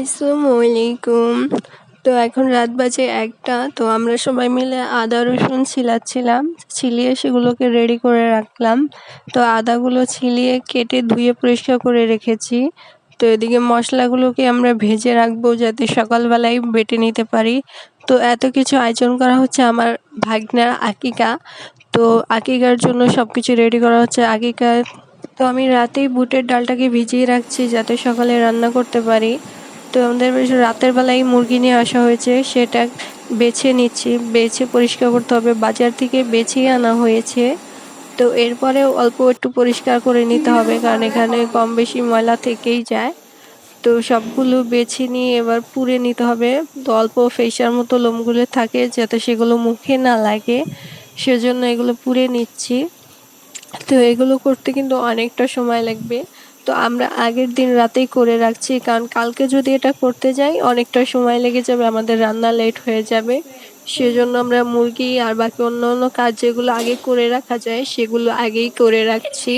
আসসালামু আলাইকুম তো এখন রাত বাজে একটা, তো আমরা সবাই মিলে আদা, রসুন ছিলাচ্ছিলাম, ছিলিয়ে সেগুলোকে রেডি করে রাখলাম। তো আদাগুলো ছিলিয়ে কেটে ধুয়ে পরিষ্কার করে রেখেছি। তো এদিকে মশলাগুলোকে আমরা ভেজে রাখব যাতে সকালবেলায় বেটে নিতে পারি। তো এত কিছু আয়োজন করা হচ্ছে আমার ভাগ্নার আকিকা। তো আকিকার জন্য সব কিছু রেডি করা হচ্ছে। আকিকা, তো আমি রাতেই বুটের ডালটাকে ভিজিয়ে রাখছি যাতে সকালে রান্না করতে পারি। তো আমাদের রাতের বেলায় মুরগি নিয়ে আসা হয়েছে, সেটা বেছে নিচ্ছি, বেছে পরিষ্কার করতে হবে। বাজার থেকে বেছেই আনা হয়েছে, তো এরপরে অল্প একটু পরিষ্কার করে নিতে হবে, কারণ এখানে কম বেশি ময়লা থেকেই যায়। তো সবগুলো বেছে নিয়ে এবার পুড়ে নিতে হবে। তো অল্প ফেসার মতো লোমগুলো থাকে যাতে সেগুলো মুখে না লাগে, সেজন্য এগুলো পুড়ে নিচ্ছি। তো এগুলো করতে কিন্তু অনেকটা সময় লাগবে। তো আমরা আগের দিন রাতেই করে রাখছি, কারণ কালকে যদি এটা করতে যাই, অনেকটা সময় লেগে যাবে, আমাদের রান্না লেট হয়ে যাবে। সেজন্য আমরা মুরগি আর বাকি অন্য অন্য কাজ যেগুলো আগে করে রাখা যায়, সেগুলো আগেই করে রাখছি।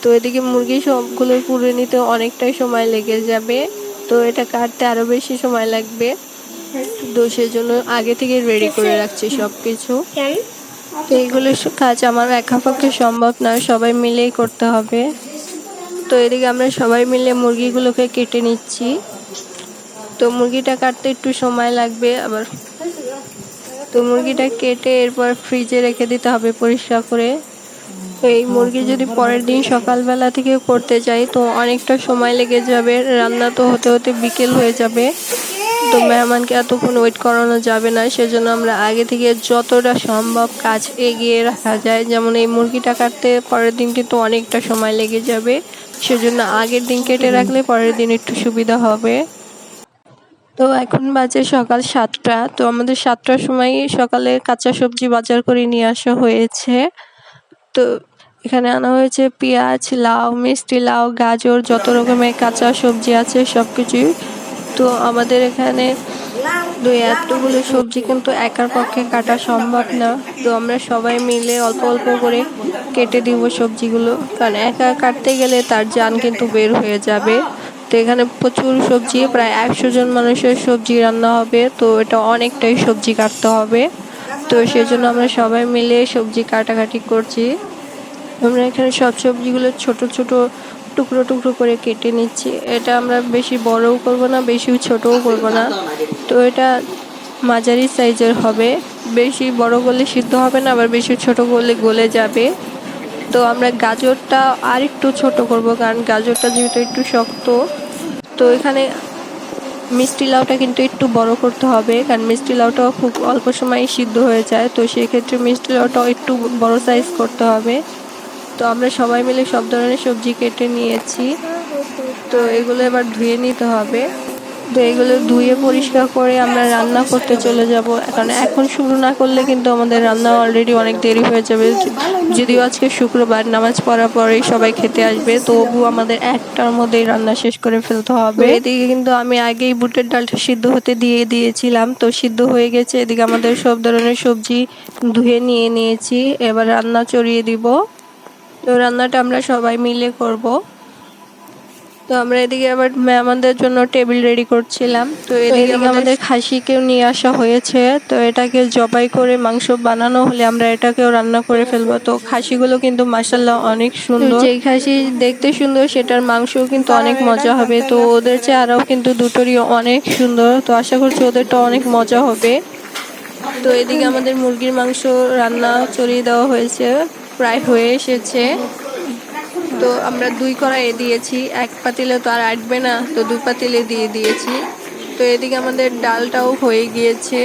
তো এদিকে মুরগি সবগুলো পুড়ে নিতে অনেকটাই সময় লেগে যাবে, তো এটা কাটতে আরও বেশি সময় লাগবে। তো সেজন্য আগে থেকে রেডি করে রাখছি সব কিছু তো এইগুলো কাজ আমার একা পক্ষে সম্ভব না, সবাই মিলেই করতে হবে। তো এদিকে আমরা সবাই মিলে মুরগিগুলোকে কেটে নিচ্ছি। তো মুরগিটা কাটতে একটু সময় লাগবে, আবার তো মুরগিটা কেটে এরপর ফ্রিজে রেখে দিতে হবে পরিষ্কার করে। তো এই মুরগি যদি পরের দিন সকালবেলা থেকে করতে যাই, তো অনেকটা সময় লেগে যাবে। রান্না তো হতে হতে বিকেল হয়ে যাবে। তো মেহমানকে এতক্ষণ ওয়েট করানো যাবে না সেজন্য আমরা আগে থেকে যতটা সম্ভব কাজ এগিয়ে রাখা যায়। যেমন এই মুরগিটা কাটতে পরের দিন কিন্তু অনেকটা সময় লেগে যাবে সেজন্য আগের দিন কেটে রাখলে পরের দিন একটু সুবিধা হবে। তো এখন বাজে সকাল সাতটা তো আমাদের সাতটার সময় সকালে কাঁচা সবজি বাজার করে নিয়ে আসা হয়েছে। তো এখানে আনা হয়েছে পেঁয়াজ লাউ মিষ্টি লাউ গাজর যত রকমের কাঁচা সবজি আছে সব কিছুই তো আমাদের এখানে দুই এতগুলো সবজি কিন্তু একার পক্ষে কাটা সম্ভব না। তো আমরা সবাই মিলে অল্প অল্প করে কেটে দিব সবজিগুলো। কারণ একা কাটতে গেলে তার যান কিন্তু বের হয়ে যাবে। তো এখানে প্রচুর সবজি, প্রায় একশো জন মানুষের সবজি রান্না হবে। তো এটা অনেকটাই সবজি কাটতে হবে। তো সেজন্য আমরা সবাই মিলে সবজি কাটাকাটি করছি। আমরা এখানে সব সবজিগুলো ছোট ছোট টুকরো টুকরো করে কেটে নিচ্ছি। এটা আমরা বেশি বড়ও করব না, বেশি ছোটও করব না। তো এটা মাঝারি সাইজের হবে। বেশি বড় করলে সিদ্ধ হবে না, আবার বেশি ছোট করলে গলে যাবে। তো আমরা গাজরটা আর একটু ছোট করব, কারণ গাজরটা যেহেতু একটু শক্ত, তো এখানে মিষ্টি লাউটা কিন্তু একটু বড় করতে হবে, কারণ মিষ্টি লাউটাও খুব অল্প সময় সিদ্ধ হয়ে যায়। তো সেক্ষেত্রে মিষ্টি লাউটাও একটু বড় সাইজ করতে হবে। তো আমরা সবাই মিলে সব ধরনের সবজি কেটে নিয়েছি। তো এগুলো এবার ধুয়ে নিতে হবে। তো এগুলো ধুয়ে পরিষ্কার করে আমরা রান্না করতে চলে যাব। কারণ এখন শুরু না করলে কিন্তু আমাদের রান্না অলরেডি অনেক দেরি হয়ে যাবে। যদিও আজকে শুক্রবার নামাজ পড়ার পরেই সবাই খেতে আসবে, তবু আমাদের একটার মধ্যেই রান্না শেষ করে ফেলতে হবে। এদিকে কিন্তু আমি আগেই বুটের ডালটা সিদ্ধ হতে দিয়ে দিয়েছিলাম। তো সিদ্ধ হয়ে গেছে, এদিকে আমাদের সব ধরনের সবজি ধুয়ে নিয়ে নিয়েছি। এবার রান্না চড়িয়ে দিব। তো রান্নাটা আমরা সবাই মিলে করব। তো আমরা এদিকে আবার মেহমানদের জন্য টেবিল রেডি করছিলাম। তো এদিকে আমাদের খাসিকেও নিয়ে আসা হয়েছে। তো এটাকে জবাই করে মাংস বানানো হলে আমরা এটাকেও রান্না করে ফেলব। তো খাসিগুলো কিন্তু মাসাল্লাহ অনেক সুন্দর। যেই খাসি দেখতে সুন্দর সেটার মাংসও কিন্তু অনেক মজা হবে। তো ওদের চেহারাও কিন্তু দুটোরই অনেক সুন্দর। তো আশা করছি ওদেরটা অনেক মজা হবে। তো এদিকে আমাদের মুরগির মাংস রান্না চড়িয়ে দেওয়া হয়েছে। প্রায় হয়ে এসেছে। তো আমরা দুই কড়াইয়ে দিয়েছি, এক পাতিলে তো আর আটবে না, তো দুই পাতিলে দিয়ে দিয়েছি। তো এদিকে আমাদের ডালটাও হয়ে গিয়েছে।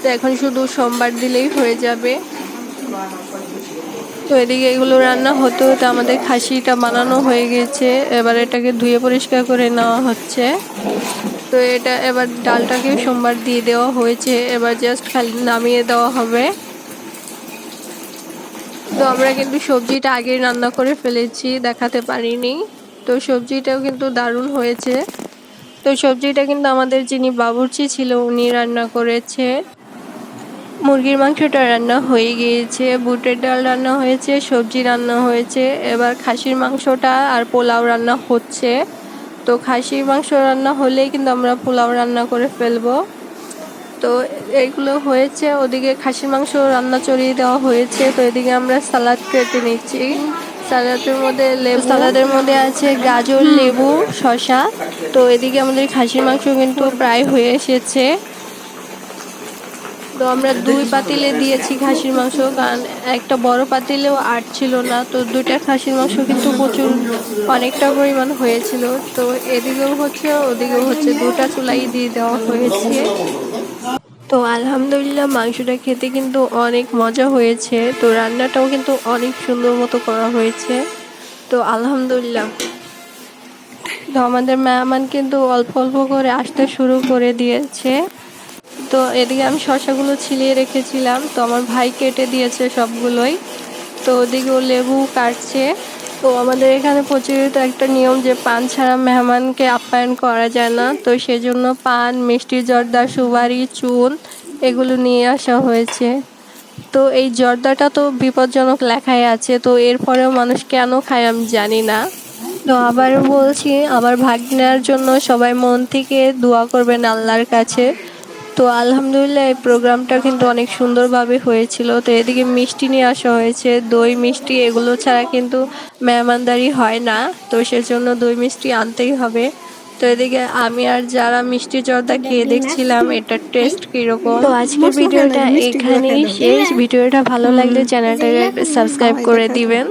তো এখন শুধু সোমবার দিলেই হয়ে যাবে। তো এদিকে এগুলো রান্না হতে হতে আমাদের খাসিটা বানানো হয়ে গেছে এবার এটাকে ধুয়ে পরিষ্কার করে নেওয়া হচ্ছে। তো এটা এবার ডালটাকে সোমবার দিয়ে দেওয়া হয়েছে। এবার জাস্ট খালি নামিয়ে দেওয়া হবে। তো আমরা কিন্তু সবজিটা আগে রান্না করে ফেলেছি, দেখাতে পারিনি। তো সবজিটাও কিন্তু দারুণ হয়েছে। তো সবজিটা কিন্তু আমাদের যিনি বাবুর্চি ছিল, উনি রান্না করেছে। মুরগির মাংসটা রান্না হয়ে গিয়েছে, বুটের ডাল রান্না হয়েছে, সবজি রান্না হয়েছে, এবার খাসির মাংসটা আর পোলাও রান্না হচ্ছে। তো খাসির মাংস রান্না হলেই কিন্তু আমরা পোলাও রান্না করে ফেলব। তো এইগুলো হয়েছে ওদিকে খাসির মাংস রান্না চড়িয়ে দেওয়া হয়েছে তো এদিকে আমরা সালাদ কেটে নিচ্ছি। সালাদের মধ্যে লেবু সালাদের মধ্যে আছে গাজর লেবু শশা তো এদিকে আমাদের খাসির মাংস কিন্তু প্রায় হয়ে এসেছে। তো আমরা দুই পাতিলে দিয়েছি খাসির মাংস কারণ একটা বড় পাতিলেও আট ছিল না তো দুইটা খাসির মাংস কিন্তু প্রচুর অনেকটা পরিমাণ হয়েছিল। তো এদিকেও হচ্ছে ওদিকেও হচ্ছে দুটা চুলাই দিয়ে দেওয়া হয়েছে। তো আলহামদুলিল্লাহ মাংসটা খেতে কিন্তু অনেক মজা হয়েছে। তো রান্নাটাও কিন্তু অনেক সুন্দর মতো করা হয়েছে। তো আলহামদুলিল্লাহ। তো আমাদের মেহমান কিন্তু অল্প অল্প করে আসতে শুরু করে দিয়েছে। তো এদিকে আমি শসাগুলো ছিলিয়ে রেখেছিলাম। তো আমার ভাই কেটে দিয়েছে সবগুলোই। তো ওদিকে ও লেবু কাটছে। তো আমাদের এখানে প্রচলিত একটা নিয়ম যে পান ছাড়া মেহমানকে আপ্যায়ন করা যায় না। তো সেজন্য পান, মিষ্টি, জর্দা, সুপারি, চুন এগুলো নিয়ে আসা হয়েছে। তো এই জর্দাটা তো বিপজ্জনক লেখাই আছে, তো এরপরেও মানুষ কেন খায় আমি জানি না। তো আবার বলছি, আমার ভাগ্নার জন্য সবাই মন থেকে দোয়া করবেন আল্লাহর কাছে। তো আলহামদুলিল্লাহ এই প্রোগ্রামটা কিন্তু অনেক সুন্দরভাবে হয়েছিল। তো এদিকে মিষ্টি নিয়ে আসা হয়েছে। দই মিষ্টি এগুলো ছাড়া কিন্তু মেহমানদারি হয় না। তো সেজন্য দই মিষ্টি আনতেই হবে। তো এদিকে আমি আর যারা মিষ্টি জর্দা খেয়ে দেখছিলাম এটার টেস্ট কীরকম? তো আজকের ভিডিওটা এখানেই শেষ। ভিডিওটা ভালো লাগলে চ্যানেলটাকে সাবস্ক্রাইব করে দিবেন।